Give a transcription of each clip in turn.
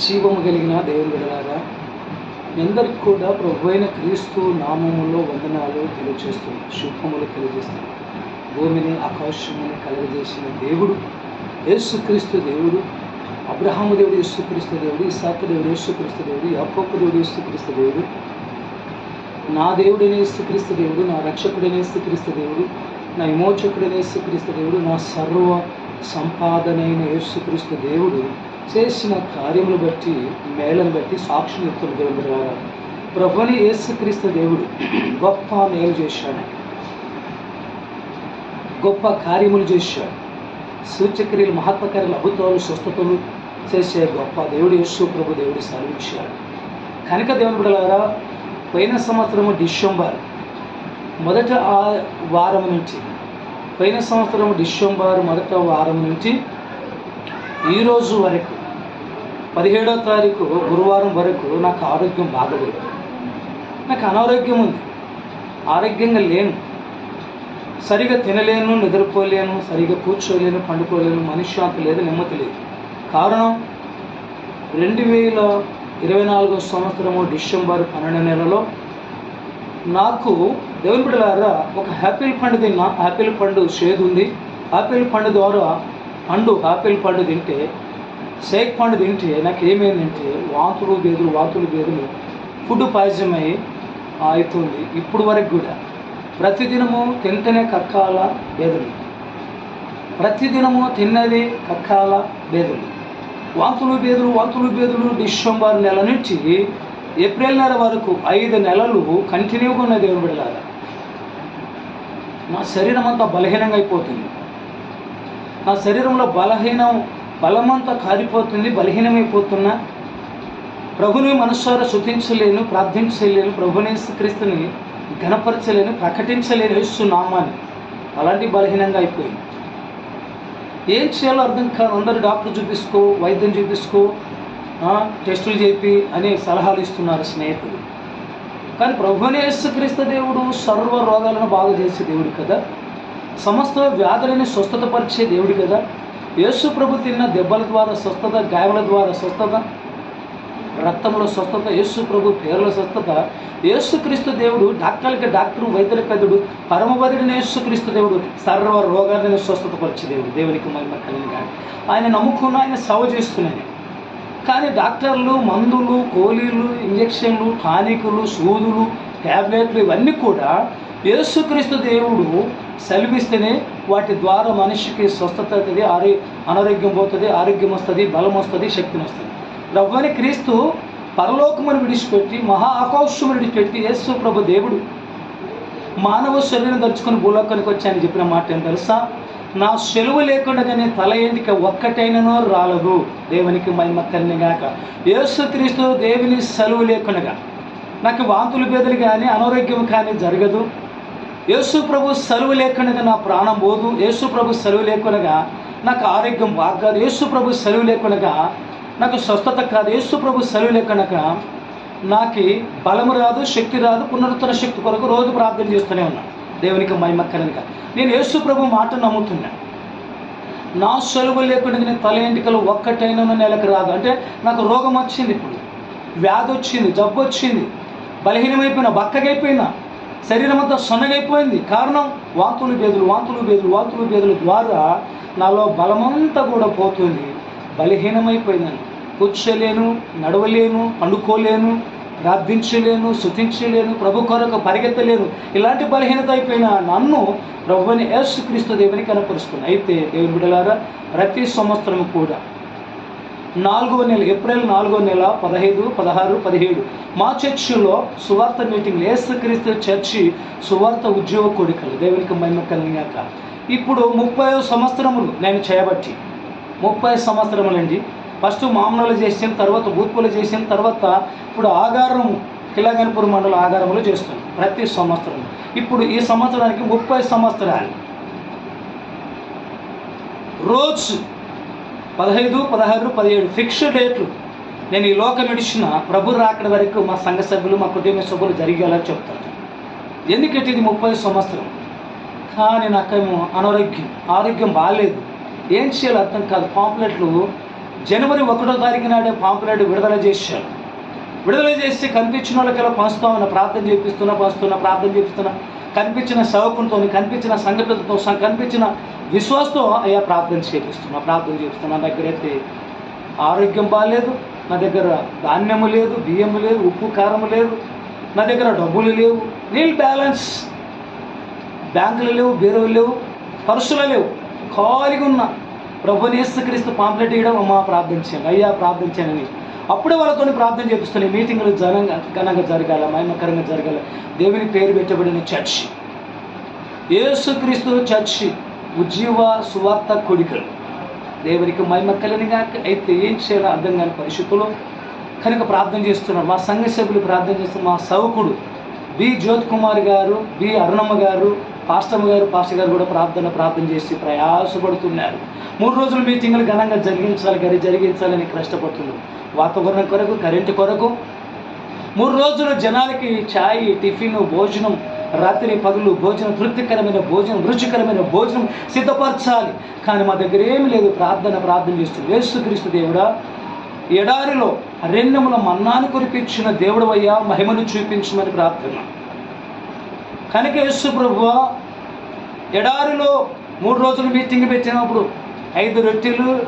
జీవము కలిగిన దేవుని విడలారా అందరికి కూడా ప్రభు అయిన క్రీస్తు నామములో వందనాలు తెలియజేస్తుంది శుభములు తెలియజేస్తుంది భూమిని ఆకాశముని కలుగజేసిన దేవుడు యేసుక్రీస్తు దేవుడు అబ్రహాము దేవుడు యేసుక్రీస్తు దేవుడు ఇసాకు దేవుడు యేసుక్రీస్తు దేవుడు యాకోపు దేవుడు యేసుక్రీస్తు దేవుడు నా దేవుడైన యేసుక్రీస్తు దేవుడు నా రక్షకుడైన యేసుక్రీస్తు దేవుడు నా విమోచకుడైన యేసుక్రీస్తు దేవుడు నా సర్వ సంపాదనైన యేసుక్రీస్తు దేవుడు చేసిన కార్యములు బట్టి మేళను బట్టి సాక్షులు ఎత్తున్న దేవుడు ప్రభుని యేసుక్రీస్తు దేవుడు గొప్ప మేలు చేశాడు. గొప్ప కార్యములు చేశాడు. సూచక్రియలు మహత్వకార్యాలు అద్భుతాలు స్వస్థతలు చేసే గొప్ప దేవుడు యేసు ప్రభు దేవుడు సెలవిచ్చాడు కనుక దేవుని బిడలారా పోయిన సంవత్సరము డిసెంబర్ మొదట ఆ వారం నుంచి పోయిన సంవత్సరం డిసెంబర్ మొదట వారం నుంచి ఈరోజు వరకు పదిహేడో తారీఖు గురువారం వరకు నాకు ఆరోగ్యం బాగలేదు. నాకు అనారోగ్యం ఉంది. ఆరోగ్యంగా లేను. సరిగా తినలేను నిద్రపోలేను సరిగా కూర్చోలేను పండుకోలేను మనశ్శాంతి లేదు నెమ్మది లేదు. కారణం రెండు వేల ఇరవై నాలుగో సంవత్సరము డిసెంబర్ పన్నెండు నెలలో నాకు దేవుని బిడ్డలారా ఒక యాపిల్ పండు తిన్నా. యాపిల్ పండు షేద్ ఉంది. యాపిల్ పండు ద్వారా పండు యాపిల్ పండు తింటే షేక్ పండు తింటే నాకు ఏమైందంటే వాంతులు బేదులు వాతులు బేదులు ఫుడ్ పాయిజన్ అయ్యి అవుతుంది ఇప్పుడు వరకు కూడా. ప్రతిదినము తింటేనే కక్కాల బేదులు. ప్రతిదినము తిన్నది కక్కాల బేదులు. వాంతులు బేదులు వాంతులు బేదులు డిసెంబర్ నెల నుంచి ఏప్రిల్ నెల వరకు ఐదు నెలలు కంటిన్యూగా ఉన్న దేవుడు బిడ్డలారా. నా శరీరం అంతా బలహీనంగా అయిపోతుంది. నా శరీరంలో బలహీనం బలమంతా కారిపోతుంది బలహీనమైపోతున్నా. ప్రభుని మనస్సారా శుతించలేను ప్రార్థించలేను ప్రభుని క్రీస్తుని ఘనపరచలేను ప్రకటించలేను యేసు అలాంటి బలహీనంగా అయిపోయింది ఏం చేయాలో అర్థం కాదు. అందరూ డాక్టర్ చూపించుకో వైద్యం చూపించుకో టెస్టులు చెప్పి అని సలహాలు ఇస్తున్నారు స్నేహితులు. కానీ ప్రభునే యేసుక్రీస్తు దేవుడు సర్వ రోగాలను బాగు చేసే దేవుడు కదా. సమస్త వ్యాధులని స్వస్థతపరిచే దేవుడు కదా. యేసు ప్రభు తిన్న దెబ్బల ద్వారా స్వస్థత గాయముల ద్వారా స్వస్థత రక్తంలో స్వస్థత యేసు ప్రభు పేర్ల స్వస్థత. యేసుక్రీస్తు దేవుడు డాక్టర్లకి డాక్టర్ వైద్యుల పెద్దడు పరమవదుడిని యేసుక్రీస్తు దేవుడు సర్వ రోగాలను స్వస్థతపరిచే దేవుడు దేవునికి మహిమ కలిగిన ఆయన నమ్ముకున్న ఆయన సవ చేస్తున్నాయి కానీ డాక్టర్లు మందులు గోళీలు ఇంజక్షన్లు టానికులు సూదులు ట్యాబ్లెట్లు ఇవన్నీ కూడా యేసుక్రీస్తు దేవుడు సెలవిస్తేనే వాటి ద్వారా మనిషికి స్వస్థత అవుతుంది ఆరో అనారోగ్యం పోతుంది ఆరోగ్యం వస్తుంది బలం వస్తుంది శక్తిని వస్తుంది. రవ్వని క్రీస్తు పరలోకమును విడిచిపెట్టి మహా ఆకాశమును విడిచిపెట్టి యేసు ప్రభు దేవుడు మానవ శరీరం ధరుచుకొని భూలోకానికి వచ్చాయని చెప్పిన మాట ఏం తెలుసా? నా సెలవు లేకుండా నేను తల ఎంటిక ఒక్కటైనను రాలదు. దేవునికి మహిమ కలిగినాక యేసుక్రీస్తు దేవుని సెలవు లేకుండా నాకు వాంతులు బేదలు కానీ అనారోగ్యం కానీ జరగదు. యేసు ప్రభు సెలవు లేకుండా నా ప్రాణం పోదు. యేసు ప్రభు సెలవు లేకుండా నాకు ఆరోగ్యం బాగాదు యేసు ప్రభు సెలవు లేకుండా నాకు స్వస్థత కాదు. యేసు ప్రభు సెలవు లేకుండా నాకు బలము రాదు శక్తి రాదు పునరుత్తర శక్తి కొరకు రోజు ప్రార్థన చేస్తూనే ఉన్నాను దేవునికి మహిమ కనుక నేను యేసు ప్రభు మాట నమ్ముతున్నా. నా సెలవు లేకుండా నేను తల ఎంటికలు ఒక్కటైనా నెలకు రాదు. అంటే నాకు రోగం వచ్చింది ఇప్పుడు. వ్యాధి వచ్చింది జబ్బు వచ్చింది. బలహీనమైపోయినా బక్కగైపోయినా శరీరం అంతా సన్నగైపోయింది. కారణం వాంతులు బేదులు వాంతులు బేదులు వాంతులు బేదుల ద్వారా నాలో బలమంతా కూడా పోతుంది. బలహీనమైపోయిందని కూర్చోలేను నడవలేను పండుకోలేను ప్రార్థించలేను శుతించలేను ప్రభు కొరకు పరిగెత్తలేను. ఇలాంటి బలహీనత అయిపోయిన నన్ను ప్రభుని యేసుక్రీస్తు దేవుని కనపరుస్తుంది అయితే దేవుని బిడలారా ప్రతి సంవత్సరం కూడా నాలుగో నెల ఏప్రిల్ నాలుగో నెల పదహైదు పదహారు పదిహేడు. మా చర్చిలో సువార్త మీటింగ్ ఏసుక్రీస్తు చర్చి సువార్త ఉద్యోగ కోరికలు దేవునికి మహిమ కలిగాక ఇప్పుడు ముప్పై సంవత్సరములు నేను చేయబట్టి ముప్పై సంవత్సరములండి. ఫస్ట్ మామూలు చేసిన తర్వాత బూత్పులు చేసిన తర్వాత ఇప్పుడు ఆగారం కిలాగన్పూర్ మండల ఆగారంలో చేస్తున్నాం ప్రతి సంవత్సరం ఇప్పుడు ఈ సంవత్సరానికి ముప్పై సంవత్సరాలు. రోజు పదహైదు పదహారు పదిహేడు ఫిక్స్డ్ డేట్లు. నేను ఈ లోకం విడిచిన ప్రభు రాకడ వరకు మా సంఘ సభ్యులు మా కుటుంబ సభ్యులు జరిగేలా చెప్తారు. ఎందుకంటే ఇది ముప్పై సంవత్సరం. కానీ నాకేమో అనారోగ్యం ఆరోగ్యం బాగాలేదు ఏం చేయాలో అర్థం కాదు. పాంప్లెట్లు జనవరి ఒకటో తారీఖు నాడే పాంపులెట్ విడుదల చేశాను విడుదల చేసి కనిపించిన వాళ్ళకెలా పంచుతామని ప్రార్థన చేపిస్తున్నా పంచుతున్నా ప్రార్థన చేపిస్తున్నా. కనిపించిన సేవకునితో కనిపించిన సంఘటనతో కనిపించిన విశ్వాసంతో అయ్యా ప్రార్థన చేపిస్తున్నా ప్రార్థన చేపిస్తున్నా. నా దగ్గర అయితే ఆరోగ్యం బాగాలేదు నా దగ్గర ధాన్యము లేదు బియ్యము లేదు ఉప్పు కారము లేదు నా దగ్గర డబ్బులు లేవు నీల్ బ్యాలెన్స్. బ్యాంకులు లేవు బీరో లేవు పర్సులు లేవు. ఖాళీగా ఉన్న ప్రభునేస్తు క్రీస్తు పాంప్లెట్ ఇవ్వడం అమ్మ ప్రార్థించాను అయ్యా ప్రార్థించానని అప్పుడే వాళ్ళతో ప్రార్థన చేపిస్తున్నాయి మీటింగులు ఘనంగా ఘనంగా జరగాల మహిమకరంగా జరగాల. దేవుని పేరు పెట్టబడిన చర్చి. యేసుక్రీస్తు చర్చి ఉజ్జీవ సువార్త కొడికలు. దేవునికి మహిమ కలిగిన అయితే ఏం చేయాలో అర్థం కాని పరిస్థితుల్లో కనుక ప్రార్థన చేస్తున్నారు. మా సంఘ సభ్యులు ప్రార్థన చేస్తున్న మా సౌకుడు బి. జ్యోత్ కుమార్ గారు బి. అరుణమ్మ గారు పాస్టమ్మ గారు పాస్టర్ గారు కూడా ప్రార్థన ప్రార్థన చేసి ప్రయాసపడుతున్నారు. మూడు రోజుల మీటింగ్లు ఘనంగా జరిగించాలి గారి జరిగించాలని కష్టపడుతున్నారు. వాతావరణం కొరకు కరెంటు కొరకు. మూడు రోజులు జనాలకి ఛాయ్ టిఫిన్ భోజనం రాత్రి పగులు భోజనం తృప్తికరమైన భోజనం రుచికరమైన భోజనం సిద్ధపరచాలి. కానీ మా దగ్గర ఏమి లేదు. ప్రార్థన ప్రార్థన చేస్తుంది వేసుక్రీస్తు దేవుడా ఎడారిలో అరణ్యముల మన్నాను కురిపించిన దేవుడు అయ్యా మహిమను చూపించమని ప్రార్థన. కనుక యేసు ప్రభువ ఎడారిలో మూడు రోజులు మీటింగ్ పెట్టినప్పుడు ఐదు రొట్టెలు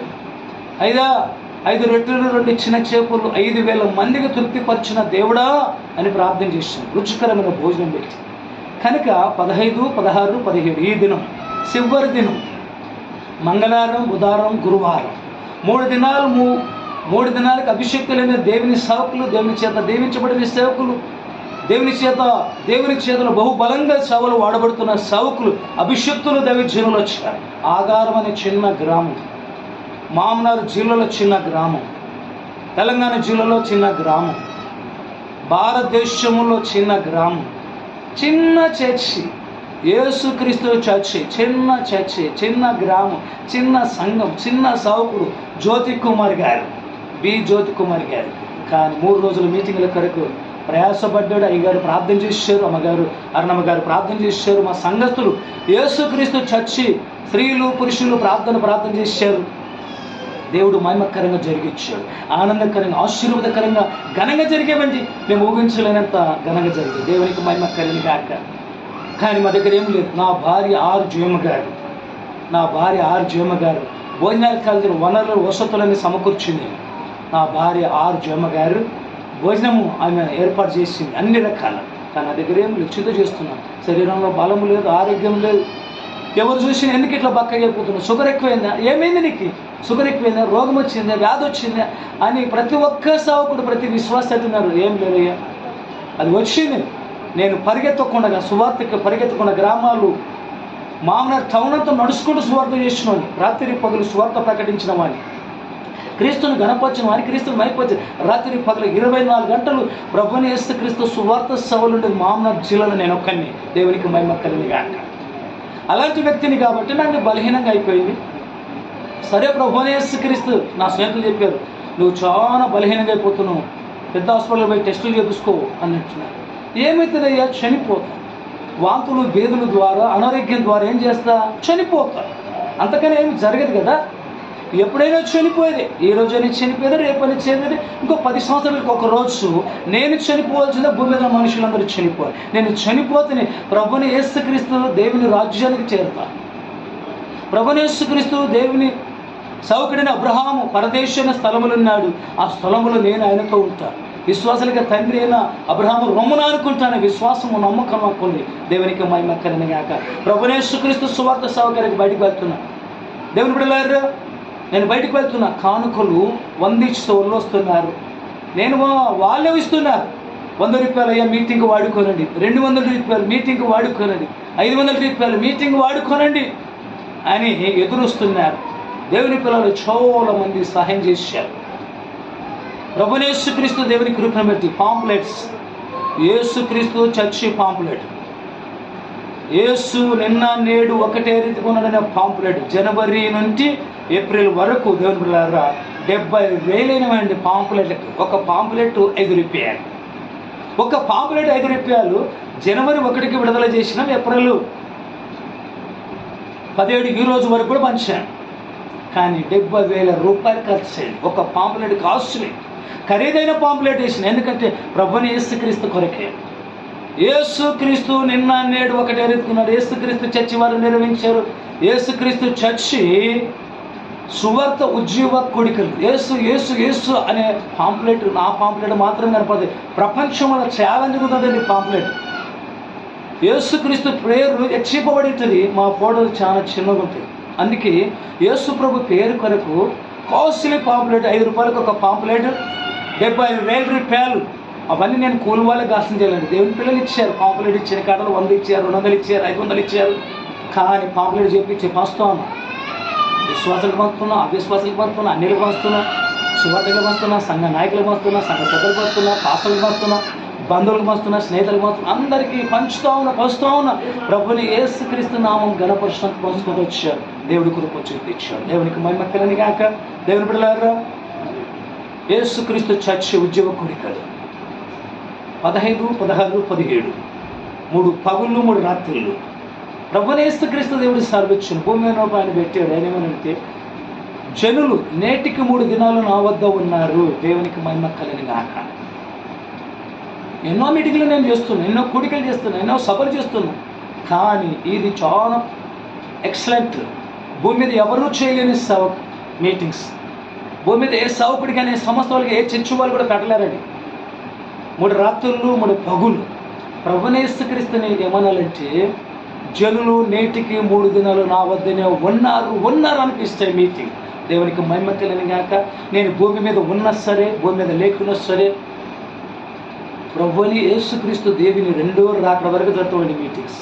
ఐదా ఐదు రొట్టెలు రెండు చిన్న చేపలు ఐదు వేల మందికి తృప్తిపరిచిన దేవుడా అని ప్రార్థన చేశాను రుచికరమైన భోజనం పెట్టి. కనుక పదహైదు పదహారు పదిహేడు ఈ దినం చివరి దినం మంగళవారం బుధవారం గురువారం మూడు దినాలు మూ మూడు దినాలకు అభిషేక్తులైన దేవుని సేవకులు దేవుని చేత దీవించబడిన సేవకులు దేవుని చేత దేవుని చేతులు బహుబలంగా సేవలు వాడబడుతున్న సేవకులు అభిషక్తులు దైవజనులు వచ్చారు. ఆగారం అనే చిన్న గ్రామం. మామనారు జిల్లాలో చిన్న గ్రామం. తెలంగాణ జిల్లాలో చిన్న గ్రామం. భారతదేశంలో చిన్న గ్రామం. చిన్న చర్చి. యేసుక్రీస్తు చర్చి. చిన్న చర్చి చిన్న గ్రామం చిన్న సంఘం చిన్న సౌకుడు జ్యోతి కుమార్ గారు. బి జ్యోతి కుమార్ గారు. కానీ మూడు రోజుల మీటింగ్ల కొరకు ప్రయాసపడ్డాడు. అయ్యగారు ప్రార్థన చేశారు. అమ్మగారు అరుణమ్మ గారు ప్రార్థన చేశారు. మా సంఘస్థులు యేసుక్రీస్తు చర్చి స్త్రీలు పురుషులు ప్రార్థన ప్రార్థన చేశారు. దేవుడు మహిమకరంగా జరిగించాడు. ఆనందకరంగా ఆశీర్వాదకరంగా ఘనంగా జరిగేవండి. మేము ఊహించలేనంత ఘనంగా జరిగింది. దేవునికి మహిమకరం కాక కానీ మా దగ్గర ఏం లేదు. నా భార్య ఆరు జీవమ్మ గారు నా భార్య ఆరు జీవమ్మ గారు భోజనాలకు వనరుల వనరులు వసతులన్నీ సమకూర్చింది. నా భార్య ఆరు జీవమ్మ గారు భోజనము ఆమె ఏర్పాటు చేసింది. అన్ని రకాల. కానీ నా దగ్గర ఏం లేదు. చిత్త చేస్తున్నాను. శరీరంలో బలము లేదు ఆరోగ్యం లేదు. ఎవరు చూసినా ఎందుకు ఇట్లా బక్క అయిపోతున్నావు? షుగర్ ఎక్కువైందా? ఏమైంది నీకు? షుగర్ ఎక్కువైందా? రోగం వచ్చిందా? వ్యాధి వచ్చిందా? అని ప్రతి ఒక్క సావకుడు ప్రతి విశ్వాస అంటున్నారు ఏం లేదయ్యా అది వచ్చింది. నేను పరిగెత్తకుండా సువార్తకి పరిగెత్తకుండా గ్రామాలు మామూలు టౌన్ అంతా నడుచుకుంటూ సువార్త చేసినవాడిని రాత్రి పగులు సువార్త ప్రకటించిన వాడిని. క్రీస్తుని గణపరిచిన వాడిని క్రీస్తుని మైపరిచిన రాత్రి పగలు ఇరవై నాలుగు గంటలు ప్రభుని వేస్తే క్రీస్తు సువార్త సభలు మామూలు జిల్లాలో నేను ఒక్కడిని. దేవునికి మహిమ కాక అలాంటి వ్యక్తిని కాబట్టి నన్ను బలహీనంగా అయిపోయింది. సరే ప్రభునేసు క్రీస్తు నా స్నేహితులు చెప్పారు నువ్వు చాలా బలహీనంగా అయిపోతున్నావు. పెద్ద హాస్పిటల్ పోయి టెస్టులు చేపించుకో అని అంటున్నారు. ఏమవుతుందయ్యా చనిపోతా వాంతులు బేదుల ద్వారా అనారోగ్యం ద్వారా ఏం చేస్తా? చనిపోతా అంతకనే ఏమి జరగదు కదా? ఎప్పుడైనా చనిపోయేది. ఈ రోజైనా చనిపోయేది రేపని చనిపోయేది. ఇంకో పది సంవత్సరాలకు ఒక రోజు నేను చనిపోవాల్సిందే భూమి మీద మనుషులందరూ చనిపోవాలి. నేను చనిపోతేనే ప్రభుని యేసుక్రీస్తు దేవుని రాజ్యానికి చేరుతా. ప్రభుని యేసుక్రీస్తు దేవుని సౌకర్యని అబ్రహాము పరదేశమైన స్థలములున్నాడు ఆ స్థలములో నేను ఆయనతో ఉంటాను విశ్వాసులకి తండ్రి అయిన అబ్రహాము రొమ్మున అనుకుంటాను. విశ్వాసము నమ్మకం అనుకుంది దేవునికి మహిమ కలిగినాక ప్రభునేశ్వక్రీస్తు సువార్త సౌకర్యానికి బయటకు వెళ్తున్నాను దేవుని బిడ్డలారు నేను బయటకు వెళ్తున్నా. కానుకలు వందిస్తూ వస్తున్నారు. నేను వాళ్ళే ఇస్తున్నారు. వంద రూపాయలు అయ్యా మీటింగ్ వాడుకోనండి. రెండు వందల రూపాయలు మీటింగ్ వాడుకోనండి. ఐదు వందల రూపాయలు మీటింగ్ వాడుకోనండి అని ఎదురుస్తున్నారు. దేవుని పిల్లలు చాలా మంది సహాయం చేశారు. ప్రభునేసుక్రీస్తు దేవుని కృపను పెట్టి పాంప్లెట్స్. యేసుక్రీస్తు చర్చి పాంప్లెట్. యేసు నిన్న నేడు ఒకటే రీతిగా ఉన్నాడనే పాంప్లెట్. జనవరి నుంచి ఏప్రిల్ వరకు దేవుని పిల్లరా డెబ్బై వేలైనవండి పాంపులెట్ ఒక పాంప్లెట్ ఐదు రూపాయలు ఒక పాంపులెట్ ఐదు రూపాయలు జనవరి ఒకటికి విడుదల చేసిన ఏప్రిల్. పదిహేడు ఈ రోజు వరకు కూడా పంచాను కానీ డెబ్బై వేల రూపాయలు ఖర్చు చేయండి. ఒక పాంపులెట్ కాస్ట్లీ ఖరీదైన పాంపులెట్ వేసిన ఎందుకంటే ప్రభుని ఏసుక్రీస్తు కొరకే. ఏసుక్రీస్తు నిన్న నేడు ఒకటి ఎరుగుతున్నాడు. ఏసుక్రీస్తు చర్చి వారు నిర్వహించారు. ఏసుక్రీస్తు చర్చి సువార్త ఉజ్జీవ కొడికలు. యేసు యేసు యేసు అనే పాంప్లెట్ నా పాంప్లెట్ మాత్రం కనపడదు. ప్రపంచంలో చాలా జరుగుతుందండి పాంప్లెట్. యేసుక్రీస్తు పేరు హెచ్చిపబడి ఉంటుంది మా ఫోటోలు చాలా చిన్నగా ఉంటాయి. అందుకే యేసు ప్రభు పేరు కొరకు కాస్ట్లీ పాంప్లెట్ ఐదు రూపాయలకు ఒక పాంప్లెట్ డెబ్బై వేల రూపాయలు. అవన్నీ నేను కూలి వాళ్ళకి గాసం చేయలేదు దేవుని పిల్లలు ఇచ్చారు. పాంప్లెట్ ఇచ్చిన కాడలు వంద ఇచ్చారు రెండు వందలు ఇచ్చారు ఐదు వందలు ఇచ్చారు. కానీ పాంప్లెట్ చెప్పించి పంచుతాను విశ్వాసులకు పంచుతున్నా అవిశ్వాసులకు పంచుతున్నా అన్నిలకు పంచుతున్నా సువార్తలకు పంచుతున్నా సంఘ నాయకులకు పంచుతున్నా సంఘ పెద్దలకు పంచుతున్నా పాస్టర్లకు పంచుతున్నా బంధువులకు పంచుతున్నా స్నేహితులకు పంచుతున్నా అందరికీ పంచుతూ ఉన్నా పంచుతూ ఉన్నా. ప్రభుని ఏసుక్రీస్తు నామం గణపరుషణకు పంచుకుంటూ వచ్చారు. దేవుడి కొరకు వచ్చి తెచ్చాడు దేవునికి మహిమ కలని కాక దేవుని బిడ్డలారా ఏసుక్రీస్తు చర్చి ఉద్యోగ కోరికలు. పదహైదు పదహారు పదిహేడు. మూడు పగుళ్ళు మూడు రాత్రులు. ప్రభునేస్తు క్రీస్తు దేవుడు సర్విచ్చును భూమి మీద ఆయన పెట్టాడు. ఆయన ఏమనంటే జనులు నేటికి మూడు దినాలు నా వద్ద ఉన్నారు. దేవునికి మహిమ కలిగిన గాక. ఎన్నో మీటింగ్లు నేను చేస్తున్నాను ఎన్నో కూడికలు చేస్తున్నాను ఎన్నో సభలు చేస్తున్నా కానీ ఇది చాలా ఎక్సలెంట్. భూమి మీద ఎవరూ చేయలేని సవ మీటింగ్స్. భూమి మీద ఏ సౌకుడికి అనే సంస్థ వాళ్ళకి ఏ చర్చి వాళ్ళు కూడా పెట్టలేరండి. మూడు రాత్రులు మూడు పగులు ప్రభునేసుక్రీస్తుని ఏమనాలంటే జనులు నేటికి మూడు దినాలు నా వద్దనే ఉన్నారు ఉన్నారు అనిపిస్తాయి మీటింగ్. దేవునికి మహిమ తెలియని గాక నేను భూమి మీద ఉన్నా సరే భూమి మీద లేకున్నా సరే ప్రభుని యేసుక్రీస్తు దేవిని రెండో రాకడ వరకు జరుగుతుంది మీటింగ్స్.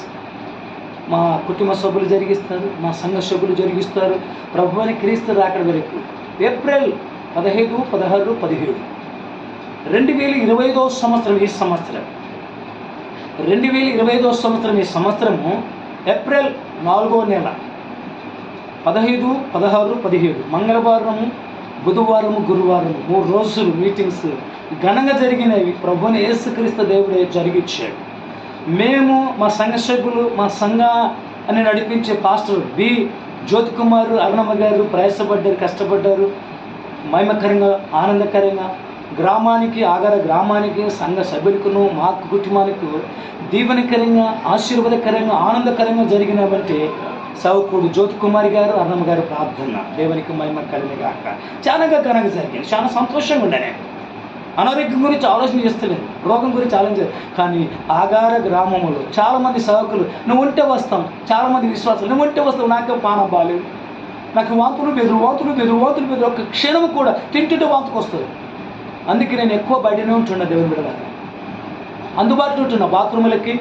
మా కుటుంబ సభ్యులు జరిగిస్తారు మా సంఘ సభ్యులు జరిగిస్తారు. ప్రభుని క్రీస్తు రాకడ వరకు. ఏప్రిల్ పదహైదు పదహారు పదిహేడు. రెండు వేల ఇరవై ఐదో సంవత్సరం ఈ సంవత్సరం. రెండు వేల ఇరవై ఐదో సంవత్సరం ఈ సంవత్సరము ఏప్రిల్ నాలుగో నెల పదహైదు పదహారు పదిహేడు. మంగళవారము బుధవారము గురువారము. మూడు రోజులు మీటింగ్స్. ఘనంగా జరిగినవి ప్రభుని యేసుక్రీస్తు దేవుడే జరిగించాడు మేము మా సంఘ సభ్యులు మా అని నడిపించే పాస్టర్ బి జ్యోతి కుమార్ అరుణమ్మ గారు ప్రయాసపడ్డారు కష్టపడ్డారు. మహిమకరంగా ఆనందకరంగా గ్రామానికి ఆగార గ్రామానికి సంఘ సభ్యులకును మా కుటుంబానికి దీవెనకరంగా ఆశీర్వాదకరంగా ఆనందకరంగా జరిగినవంటే సౌకుడు జ్యోతి కుమారి గారు అన్నమ్మ గారు ప్రార్థన. దేవునికి మహిమ కలిగిన కాక చాలా ఘనంగా జరిగింది. చాలా సంతోషంగా ఉండనే. అనారోగ్యం గురించి ఆలోచన చేస్తలేదు. రోగం గురించి ఆలోచన కానీ ఆగార గ్రామంలో చాలామంది సేవకులు నువ్వు ఉంటే వస్తాం. చాలామంది విశ్వాసాలు నువ్వు ఉంటే వస్తావు. నాకే పానం బాలేదు. నాకు వాంతులు బెదురు వాంతులు బెదురు వాంతులు బెదురు. ఒక క్షణం కూడా తింటుంటే వాంతుకు వస్తుంది. అందుకే నేను ఎక్కువ బయటనే ఉంటున్నా దేవుని బిడ్డలాగా అందుబాటులో ఉంటున్న. బాత్రూములకి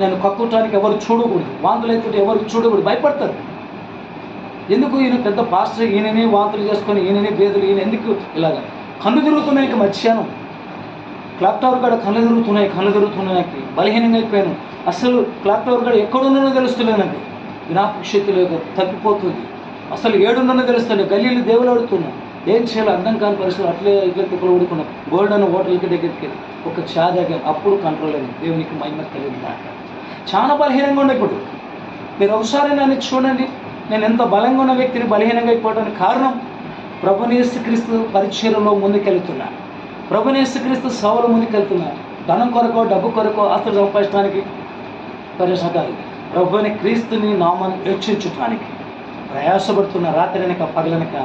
నేను కక్కుటానికి ఎవరు చూడకూడదు. వాంతులు అయితే ఎవరు చూడకూడదు. భయపడతారు. ఎందుకు ఈయన పెద్ద పాస్టర్? ఈయననే వాంతులు చేసుకొని ఈయననే బేదలు ఈయన ఎందుకు ఇలాగా? కన్ను తిరుగుతున్నాయి ఇక మధ్యాహ్నం. క్లాక్ టవర్ కాడ కళ్ళు తిరుగుతున్నాయి కళ్ళు తిరుగుతున్నాయి నాకు. బలహీనంగా అయిపోయాను. అసలు క్లాక్ టవర్ కాడ ఎక్కడున్నానో తెలుస్తలేదు నాకు. జ్ఞాపక శక్తి లేదు తప్పిపోతుంది. అసలు ఏడున్నానో తెలుస్తుంది గల్లీలు దేవులు ఆడుతున్నా ఏం చేయాలి అర్థం కాని పరిస్థితులు అట్లే ఇట్లా తిప్పలు ఊడుకున్నాం. గోల్డెన్ హోటల్కి దగ్గరికి వెళ్ళి ఒక చా దగ్గర అప్పుడు కంట్రోల్ అయింది. దేవునికి మహిమ కలిగింది మాట చాలా బలహీనంగా ఉండే ఇప్పుడు. మీరు ఒకసారి నన్ను చూడండి. నేను ఎంత బలంగా ఉన్న వ్యక్తిని బలహీనంగా అయిపోవడానికి కారణం? ప్రభునేసుక్రీస్తు పరిచయంలో ముందుకెళ్తున్నాను ప్రభునేసుక్రీస్తు సేవలో ముందుకెళ్తున్నాను ధనం కొరకో డబ్బు కొరకో ఆస్తులు సంపాదించడానికి పరిసకాలు ప్రభుని క్రీస్తుని నామాన్ని హెచ్చించడానికి ప్రయాసపడుతున్న రాత్రనక పగలనక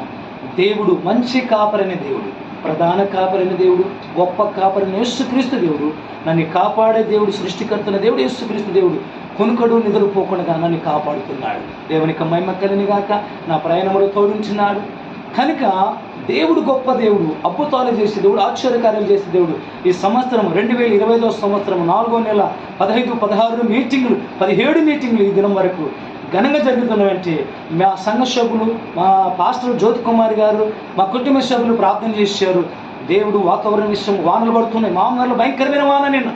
దేవుడు మంచి కాపరని దేవుడు ప్రధాన కాపరని దేవుడు గొప్ప కాపరని యేసుక్రీస్తు దేవుడు నన్ను కాపాడే దేవుడు సృష్టికర్తన దేవుడు యేసుక్రీస్తు దేవుడు కొనుకడు నిద్రపోకుండా నన్ను కాపాడుతున్నాడు. దేవునికి మహిమ కలినిగాక నా ప్రయాణములో తోడించినాడు. కనుక దేవుడు గొప్ప దేవుడు అద్భుతాలు చేసే దేవుడు ఆశ్చర్యకార్యాలు చేసే దేవుడు ఈ సంవత్సరం రెండు వేల ఇరవై సంవత్సరం నాలుగో నెల పదహైదు పదహారు మీటింగ్లు పదిహేడు మీటింగ్లు ఈ దినం వరకు ఘనంగా జరుగుతున్నవంటే మా సంఘ సభ్యులు మా పాస్టర్ జ్యోతి కుమార్ గారు మా కుటుంబ సభ్యులు ప్రార్థన చేశారు. దేవుడు వాతావరణ విషయం వానలు పడుతున్నాయి. మామూలు భయంకరమైన వాన నిన్న.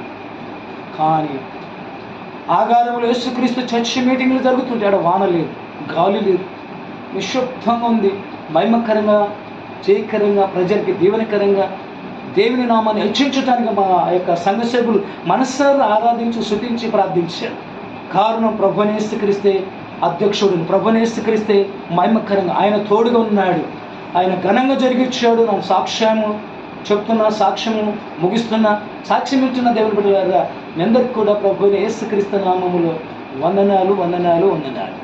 కానీ ఆగారంలో యేసుక్రీస్తు చర్చి మీటింగ్లు జరుగుతుంటే ఆడ వాన లేదు గాలి లేదు. నిశ్శబ్దంగా ఉంది. మహిమకరంగా జయకరంగా ప్రజలకి దీవెనకరంగా దేవుని నామాన్ని హెచ్చించడానికి మా యొక్క సంఘ సభ్యులు మనస్సారా ఆరాధించి శుతించి ప్రార్థించారు. కారణం ప్రభునేసుక్రీస్తే అధ్యక్షుడిని ప్రభుని యేసుక్రీస్తే మహిమకరంగా ఆయన తోడుగా ఉన్నాడు. ఆయన ఘనంగా జరిగించాడు నా సాక్ష్యము చెప్తున్నా సాక్ష్యము ముగిస్తున్నా సాక్ష్యం ఇస్తున్న దేవుని బిడ్డలారా మీ అందరికి కూడా ప్రభుని ఏసుక్రీస్తు నామములో వందనాలు వందనాలు వందనాలు.